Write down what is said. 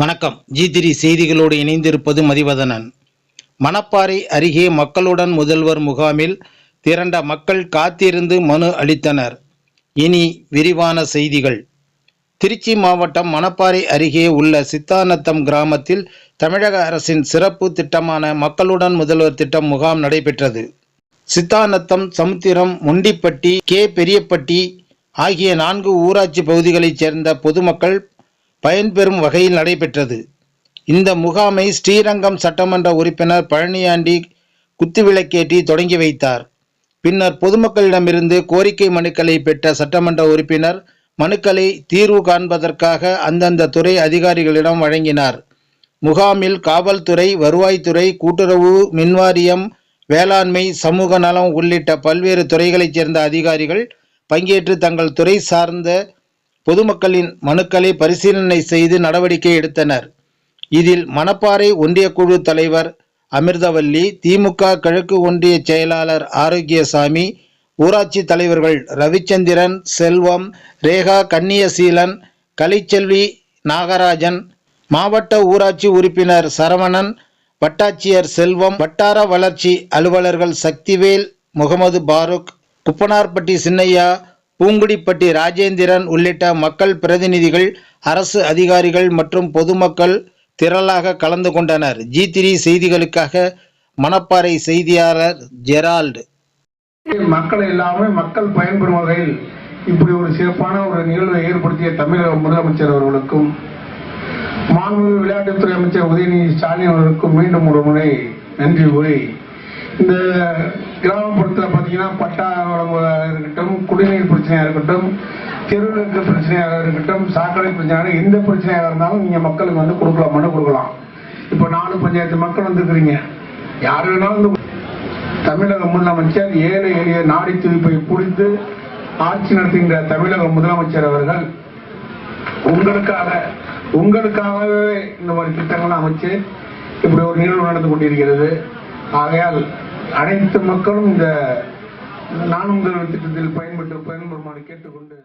வணக்கம். ஜி திரி செய்திகளோடு இணைந்திருப்பது மதிவதனன். மணப்பாறை அருகே மக்களுடன் முதல்வர் முகாமில் திரண்ட மக்கள் காத்திருந்து மனு அளித்தனர். இனி விரிவான செய்திகள். திருச்சி மாவட்டம் மணப்பாறை அருகே உள்ள சித்தானத்தம் கிராமத்தில் தமிழக அரசின் சிறப்பு திட்டமான மக்களுடன் முதல்வர் திட்டம் முகாம் நடைபெற்றது. சித்தானத்தம் சமுத்திரம் முண்டிப்பட்டி கே பெரியப்பட்டி ஆகிய நான்கு ஊராட்சி பகுதிகளைச் சேர்ந்த பொதுமக்கள் பயன்பெறும் வகையில் நடைபெற்றது. இந்த முகாமை ஸ்ரீரங்கம் சட்டமன்ற உறுப்பினர் பழனியாண்டி குத்துவிளக்கேற்றி தொடங்கி வைத்தார். பின்னர் பொதுமக்களிடமிருந்து கோரிக்கை மனுக்களை பெற்ற சட்டமன்ற உறுப்பினர் மனுக்களை தீர்வு காண்பதற்காக அந்தந்த துறை அதிகாரிகளிடம் வழங்கினார். முகாமில் காவல்துறை வருவாய்த்துறை கூட்டுறவு மின்வாரியம் வேளாண்மை சமூக நலம் உள்ளிட்ட பல்வேறு துறைகளைச் சேர்ந்த அதிகாரிகள் பங்கேற்று தங்கள் துறை சார்ந்த பொதுமக்களின் மனுக்களை பரிசீலனை செய்து நடவடிக்கை எடுத்தனர். இதில் மணப்பாறை ஒன்றிய குழு தலைவர் அமிர்தவல்லி திமுக கிழக்கு ஒன்றிய செயலாளர் ஆரோக்கியசாமி ஊராட்சி தலைவர்கள் ரவிச்சந்திரன் செல்வம் ரேகா கன்னியசீலன் கலைச்செல்வி நாகராஜன் மாவட்ட ஊராட்சி உறுப்பினர் சரவணன் வட்டாட்சியர் செல்வம் வட்டார வளர்ச்சி அலுவலர்கள் சக்திவேல் முகமது பாருக் குப்பனார்பட்டி சின்னையா பூங்குடிப்பட்டி ராஜேந்திரன் உள்ளிட்ட மக்கள் பிரதிநிதிகள் அரசு அதிகாரிகள் மற்றும் பொதுமக்கள் திரளாக கலந்து கொண்டனர். ஜி த்ரீ செய்திகளுக்காக மணப்பாறை செய்தியாளர் ஜெரால்டு. மக்கள் எல்லாமே மக்கள் பயன்பெறும் வகையில் இப்படி ஒரு சிறப்பான ஒரு நிகழ்வை ஏற்படுத்திய தமிழக முதலமைச்சர் அவர்களுக்கும் மாண்பு விளையாட்டுத்துறை அமைச்சர் உதயநிதி ஸ்டாலின் அவர்களுக்கும் மீண்டும் ஒரு முறை நன்றி கூறி இந்த கிராமப்புறத்தில் பார்த்தீங்கன்னா பட்டா வழங்குவதாக இருக்கட்டும் குடிநீர் பிரச்சனையாக இருக்கட்டும் தெருவிளக்கு பிரச்சனையாக இருக்கட்டும் சாக்கடை பிரச்சனையாக எந்த பிரச்சனையாக இருந்தாலும் நீங்கள் மக்களுக்கு வந்து கொடுக்கலாம் மனு கொடுக்கலாம். இப்போ நாலு பஞ்சாயத்து மக்கள் வந்துருக்குறீங்க. யார் வேணாலும் வந்து தமிழக முதலமைச்சர் ஏழை எளிய நாடி துடிப்பை குறித்து ஆட்சி நடத்துகின்ற தமிழக முதலமைச்சர் அவர்கள் உங்களுக்காக உங்களுக்காகவே இந்த மாதிரி திட்டங்கள் அமைச்சு இப்படி ஒரு நிகழ்வு நடந்து கொண்டிருக்கிறது. ஆகையால் அனைத்து மக்களும் இந்த நானும் முதல்வர் திட்டத்தில் பயன்பெற்று பயன்பெறுமாறு கேட்டுக்கொண்டு